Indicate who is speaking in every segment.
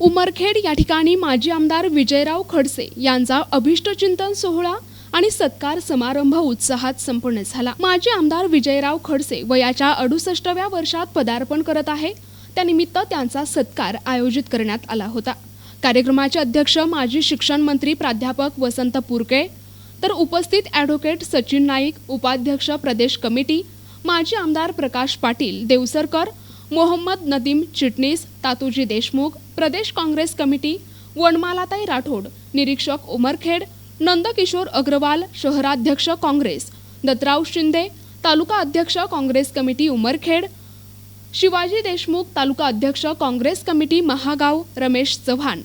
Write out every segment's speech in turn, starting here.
Speaker 1: उमरखेड या ठिकाणी माजी आमदार विजयराव खडसे यांचा अभिष्टचिंतन सोहळा आणि सत्कार समारंभ उत्साहात संपन्न झाला. माजी आमदार विजयराव खडसे वयाच्या अडुसष्टव्या वर्षात पदार्पण करत आहे. त्यानिमित्त त्यांचा सत्कार आयोजित करण्यात आला होता. कार्यक्रमाचे अध्यक्ष माजी शिक्षण मंत्री प्राध्यापक वसंत पुरके तर उपस्थित ॲडव्होकेट सचिन नाईक उपाध्यक्ष प्रदेश कमिटी माजी आमदार प्रकाश पाटील देवसरकर मोहम्मद नदीम चिटणीस तातूजी देशमुख प्रदेश काँग्रेस कमिटी वनमालाताई राठोड निरीक्षक उमरखेड नंदकिशोर अग्रवाल शहराध्यक्ष काँग्रेस दत्तराव शिंदे तालुका अध्यक्ष काँग्रेस कमिटी उमरखेड शिवाजी देशमुख तालुका अध्यक्ष काँग्रेस कमिटी महागाव रमेश चव्हाण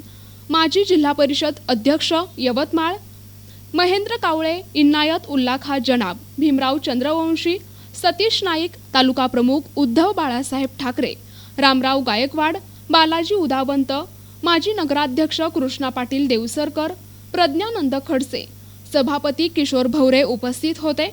Speaker 1: माजी जिल्हा परिषद अध्यक्ष यवतमाळ महेंद्र कावळे इनायत उल्लाखा जनाब भीमराव चंद्रवंशी सतीश नाईक तालुका प्रमुख उद्धव बाळासाहेब ठाकरे रामराव गायकवाड बालाजी उदावंत माजी नगराध्यक्ष कृष्णा पाटील देवसरकर प्रज्ञानंद खडसे सभापती किशोर भवरे उपस्थित होते.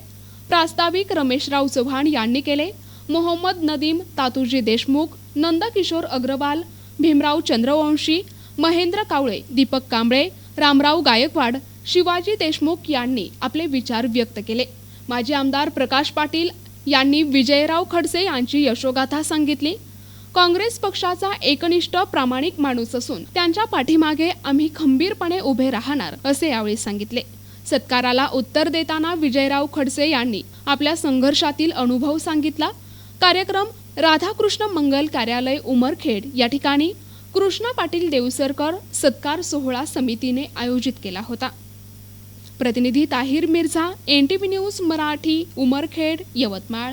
Speaker 1: प्रास्ताविक रमेशराव चव्हाण यांनी केले. मोहम्मद नदीम तातूजी देशमुख नंदकिशोर अग्रवाल भीमराव चंद्रवंशी महेंद्र कावळे दीपक कांबळे रामराव गायकवाड शिवाजी देशमुख यांनी आपले विचार व्यक्त केले. माजी आमदार प्रकाश पाटील यांनी विजयराव खडसे यांची यशोगाथा सांगितली. काँग्रेस पक्षाचा एकनिष्ठ प्रामाणिक माणूस असून त्यांच्या पाठीमागे आम्ही खंबीरपणे उभे राहणार असे यावेळी सांगितले. सत्काराला उत्तर देताना विजयराव खडसे यांनी आपल्या संघर्षातील अनुभव सांगितला. कार्यक्रम राधाकृष्ण मंगल कार्यालय उमरखेड या ठिकाणी कृष्णा पाटील देवसरकर सत्कार सोहळा समितीने आयोजित केला होता. प्रतिनिधी ताहिर मिर्झा एनटीव्ही न्यूज मराठी उमरखेड यवतमाळ.